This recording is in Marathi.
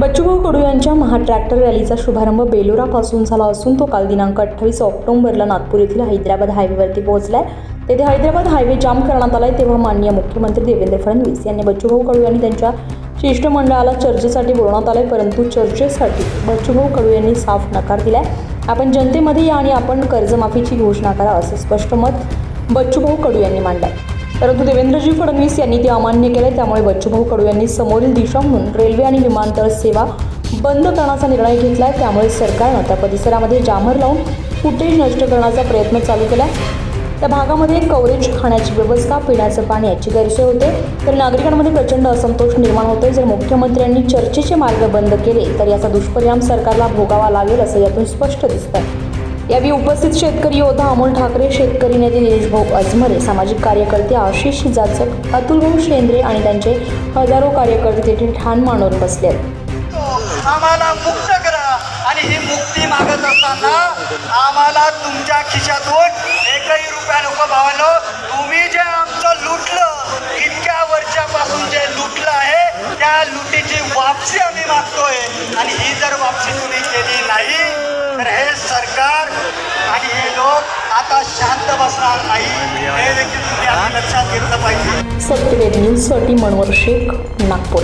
बच्चूभाऊ कडू यांच्या महा ट्रॅक्टर रॅलीचा शुभारंभ बेलोरापासून झाला असून तो काल दिनांक अठ्ठावीस ऑक्टोबरला नागपूर येथील हैदराबाद हायवेवरती पोहोचलाय. तेथे हैदराबाद हायवे जाम करण्यात आलाय तेव्हा माननीय मुख्यमंत्री देवेंद्र फडणवीस यांनी बच्चूभाऊ कडू यांनी त्यांच्या शिष्टमंडळाला चर्चेसाठी बोलवण्यात आलंय परंतु चर्चेसाठी बच्चूभाऊ कडू यांनी साफ नकार दिलाय. आपण जनतेमध्ये या आणि आपण कर्जमाफीची घोषणा करा असं स्पष्ट मत बच्चूभाऊ कडू यांनी मांडलंय. परंतु देवेंद्रजी फडणवीस यांनी ते अमान्य केले त्यामुळे बच्चूभाऊ कडू यांनी समोरील दिशा म्हणून रेल्वे आणि विमानतळ सेवा बंद करण्याचा निर्णय घेतलाय. त्यामुळे सरकारनं त्या परिसरामध्ये जामर लावून फुटेज नष्ट करण्याचा प्रयत्न चालू केला त्या भागामध्ये कव्हरेज खाण्याची व्यवस्था पिण्याचं पाणी याची गैरसोय होते. तर नागरिकांमध्ये प्रचंड असंतोष निर्माण होते जर मुख्यमंत्र्यांनी चर्चेचे मार्ग बंद केले तर याचा दुष्परिणाम सरकारला भोगावा लागेल असं यातून स्पष्ट दिसतंय. यावेळी उपस्थित शेतकरी योद्धा अमोल ठाकरे शेतकरी नेते दिनेश भाऊ अजमरे सामाजिक कार्यकर्ते आशिष जाचक अतुलभाऊ शेंद्रे आणि त्यांचे हजारो कार्यकर्ते तेथे ठाण मांडून बसले आम्हाला मुक्त करा आणि ही मुक्ती मागत असताना आम्हाला तुमच्या खिशातून एकही रुपया नको भावानो. तुम्ही जे आमचं लुटलं इतक्या वर्षापासून जे लुटलं आहे त्या लुटीची वापसी आम्ही मागतोय. आणि ही जर वापसी तुम्ही केली नाही तर हे सरकार आणि हे लोक आता शांत बसणार नाही. हे देखील तुम्ही लक्षात घेतलं पाहिजे. सत्यवेद न्यूजसाठी मनवर शेख नागपूर.